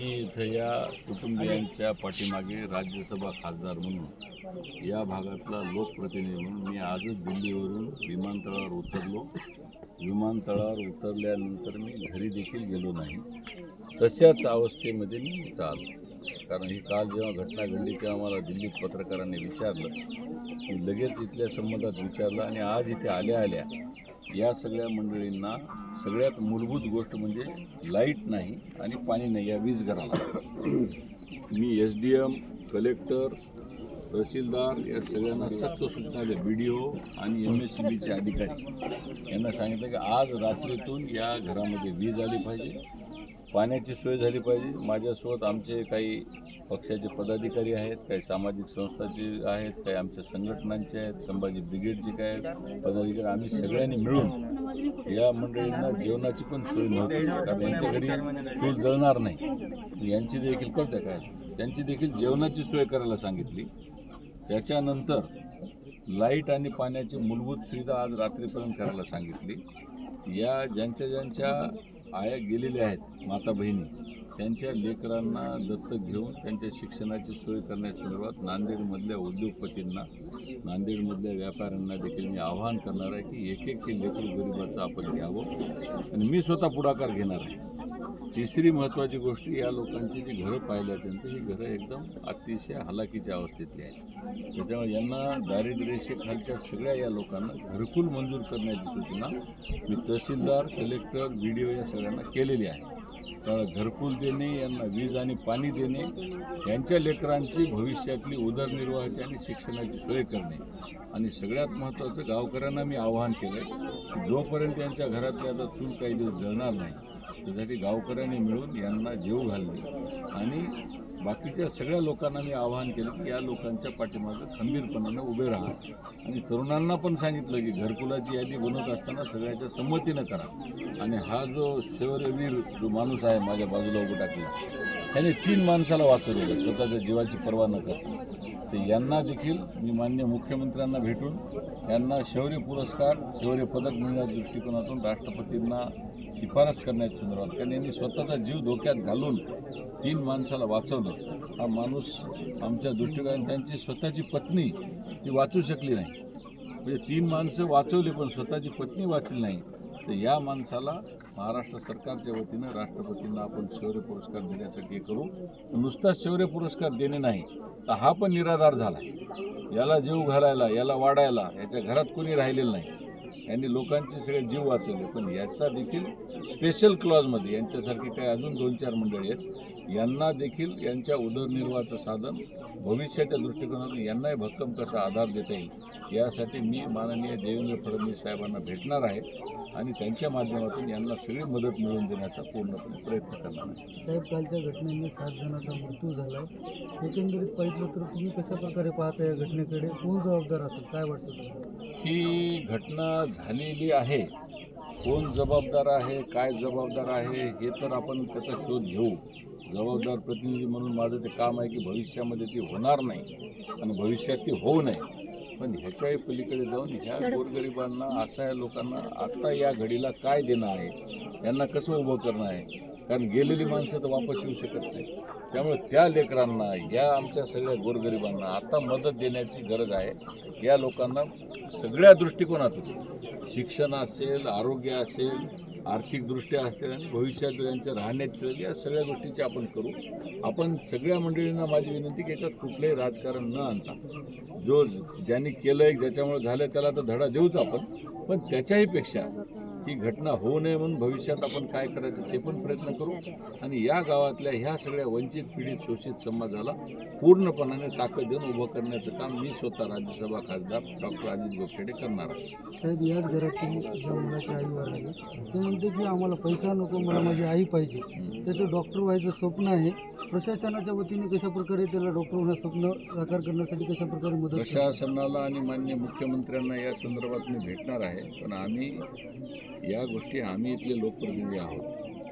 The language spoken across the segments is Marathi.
मी इथं या कुटुंबियांच्या पाठीमागे राज्यसभा खासदार म्हणून या भागातला लोकप्रतिनिधी म्हणून मी आजच दिल्लीवरून विमानतळावर उतरलो. विमानतळावर उतरल्यानंतर मी घरी देखील गेलो नाही. तशाच अवस्थेमध्ये मी इथं आलो. कारण ही काल जेव्हा घटना घडली तेव्हा मला दिल्लीत पत्रकारांनी विचारलं. मी लगेच इथल्या संबंधात विचारलं आणि आज इथे आल्या आल्या या सगळ्या मंडळींना सगळ्यात मूलभूत गोष्ट म्हणजे लाइट नाही आणि पाणी नाही या वीज घराला. मी S D M collector tehsildar या सगळ्यांना सक्त सूचना दिल्या बी डी ओ आणि एम एस सी बीचे अधिकारी. यांना सांगितलं की आज रात्रीतून या घरामध्ये वीज आली पाहिजे पाण्याची सोय झाली पाहिजे. माझ्यासोबत आमचे काही पक्षाचे पदाधिकारी आहेत काही सामाजिक संस्थाचे आहेत काही आमच्या संघटनांचे आहेत संभाजी ब्रिगेडचे काय आहेत पदाधिकारी आम्ही सगळ्यांनी मिळून या मंडळींना जेवणाची पण सोय नव्हती कारण यांच्या घरी चूल जळणार नाही. यांची देखील कळतं काय? त्यांची देखील जेवणाची सोय करायला सांगितली. त्याच्यानंतर लाइट आणि पाण्याची मूलभूत सुविधा आज रात्रीपर्यंत करायला सांगितली. या ज्यांच्या ज्यांच्या आया गेलेल्या आहेत माता बहिणी त्यांच्या लेकरांना दत्तक घेऊन त्यांच्या शिक्षणाची सोय करण्याच्या नांदेडमधल्या उद्योगपतींना नांदेडमधल्या व्यापाऱ्यांना देखील मी आवाहन करणार आहे की एक एक हे लेकरू गरिबाचं आपण घ्यावं. आणि मी स्वतः पुढाकार घेणार आहे. तिसरी महत्त्वाची गोष्ट या लोकांची जी घरं पाहिल्याच्यानंतर ही घरं एकदम अतिशय हलाखीच्या अवस्थेतली आहेत. त्याच्यामुळे यांना दारिद्र्यरेषेखालच्या सगळ्या या लोकांना घरकुल मंजूर करण्याची सूचना मी तहसीलदार कलेक्टर बी डी ओ या सगळ्यांना केलेली आहे. त्यामुळे घरकुल देणे यांना वीज आणि पाणी देणे यांच्या लेकरांची भविष्यातली उदरनिर्वाहाची आणि शिक्षणाची सोय करणे. आणि सगळ्यात महत्त्वाचं गावकऱ्यांना मी आवाहन केलं आहे जोपर्यंत यांच्या घरातली आता चूल काही दिवस जळणार नाही त्यासाठी गावकऱ्यांनी मिळून यांना जेव घालणे. आणि बाकीच्या सगळ्या लोकांना मी आवाहन केलं की या लोकांच्या पाठीमागं खंबीरपणानं उभे राहा. आणि तरुणांना पण सांगितलं की घरकुलाची यादी बनवत असताना सगळ्याच्या संमतीनं करा. आणि हा जो शौर्यवीर जो माणूस आहे माझ्या बाजूला उभं टाकला त्याने तीन माणसाला वाचवलेलं स्वतःच्या जीवाची पर्वा न करता. तर यांना देखील मी मान्य मुख्यमंत्र्यांना भेटून यांना शौर्य पुरस्कार शौर्य पदक मिळण्याच्या दृष्टिकोनातून राष्ट्रपतींना शिफारस करण्याच्या संदर्भात. कारण यांनी स्वतःचा जीव धोक्यात घालून तीन माणसाला वाचवलं. हा माणूस आमच्या दृष्टिकोनात त्यांची स्वतःची पत्नी ती वाचू शकली नाही. म्हणजे तीन माणसं वाचवली पण स्वतःची पत्नी वाचली नाही. तर या माणसाला महाराष्ट्र सरकारच्या वतीनं राष्ट्रपतींना आपण शौर्य पुरस्कार देण्यासाठी हे करू. नुसताच शौर्य पुरस्कार देणे नाही तर हा पण निराधार झाला. याला जीव घालायला याला वाढायला याच्या घरात कोणी राहिलेलं नाही. यांनी लोकांचे सगळे जीव वाचवले पण याचा देखील स्पेशल क्लॉजमध्ये यांच्यासारखे काही अजून दोन चार मंडळी आहेत यांना देखील यांच्या उदरनिर्वाहाचं साधन भविष्याच्या दृष्टिकोनातून यांनाही भक्कम कसा आधार देता येईल यासाठी मी माननीय देवेंद्र फडणवीस साहेबांना भेटणार आहे. आणि त्यांच्या माध्यमातून यांना सगळी मदत मिळवून देण्याचा पूर्णपणे प्रयत्न करणार आहे. साहेब कालच्या घटनेने सात जणांचा मृत्यू झाला आहे एकंदरीत पाहिलं तर तुम्ही कशा प्रकारे पाहता या घटनेकडे? कोण जबाबदार असेल? काय वाटतं तुम्हाला? ही घटना झालेली आहे. कोण जबाबदार आहे? काय जबाबदार आहे? हे तर आपण त्याचा शोध घेऊ. जबाबदार प्रतिनिधी म्हणून माझं ते काम आहे की भविष्यामध्ये ती होणार नाही आणि भविष्यात ती होऊ नये. पण ह्याच्याही पलीकडे जाऊन ह्या गोरगरिबांना असा या लोकांना आता या घडीला काय देणं आहे? यांना कसं उभं करणं आहे? कारण गेलेली माणसं तर वापस येऊ शकत नाही त्यामुळे त्या लेकरांना या आमच्या सगळ्या गोरगरिबांना आता मदत देण्याची गरज आहे. या लोकांना सगळ्या दृष्टिकोनातून शिक्षण असेल आरोग्य असेल आर्थिकदृष्ट्या असेल आणि भविष्यात त्यांच्या राहण्याची या सगळ्या गोष्टीची आपण करू. आपण सगळ्या मंडळींना माझी विनंती की याच्यात कुठलंही राजकारण न आणता जो ज्यांनी केलं आहे ज्याच्यामुळे झालं त्याला तर धडा देऊच आपण. पण त्याच्याही पेक्षा ही घटना होऊ नये म्हणून भविष्यात आपण काय करायचं ते पण प्रयत्न करू. आणि या गावातल्या ह्या सगळ्या वंचित पीडित शोषित समाजाला पूर्णपणाने ताकद देऊन उभं करण्याचं काम मी स्वतः राज्यसभा खासदार डॉक्टर अजित गोपछेडे करणार आहे. साहेब याच घरातून ज्या मुलाची आई वारली ते म्हणते की आम्हाला पैसा नको मला माझी आई पाहिजे. त्याचं डॉक्टर व्हायचं स्वप्न आहे. प्रशासनाच्या वतीने कशा प्रकारे त्याला डॉक्टर स्वप्न साकार करण्यासाठी कशा प्रकारे मदत प्रशासनाला आणि मान्य मुख्यमंत्र्यांना या संदर्भात मी भेटणार आहे पण आम्ही या गोष्टी आम्ही इथले लोकप्रतिनिधी आहोत.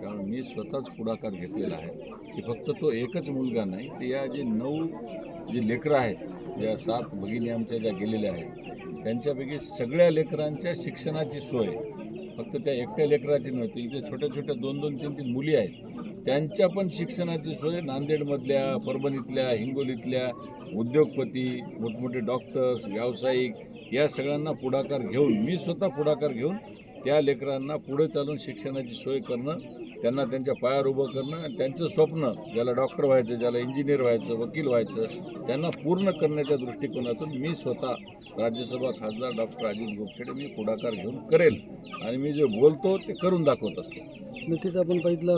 त्यामुळे मी स्वतःच पुढाकार घेतलेला आहे. की फक्त तो एकच मुलगा नाही तर या जे नऊ जे लेकरं आहेत ज्या सात भगिनी आमच्या ज्या गेलेल्या आहेत त्यांच्यापैकी सगळ्या लेकरांच्या शिक्षणाची सोय. फक्त त्या एकट्या लेकराची नव्हती इथे छोट्या छोट्या दोन दोन तीन तीन मुली आहेत. त्यांच्या पण शिक्षणाची सोय नांदेडमधल्या परभणीतल्या हिंगोलीतल्या उद्योगपती मोठमोठे डॉक्टर्स व्यावसायिक या सगळ्यांना पुढाकार घेऊन मी स्वतः पुढाकार घेऊन त्या लेकरांना पुढे चालून शिक्षणाची सोय करणं त्यांना त्यांच्या पायावर उभं करणं आणि त्यांचं स्वप्न ज्याला डॉक्टर व्हायचं ज्याला इंजिनियर व्हायचं वकील व्हायचं त्यांना पूर्ण करण्याच्या दृष्टिकोनातून मी स्वतः राज्यसभा खासदार डॉक्टर अजित गोपछेडे मी पुढाकार घेऊन करेल. आणि मी जे बोलतो ते करून दाखवत असतो. नक्कीच आपण बघितलं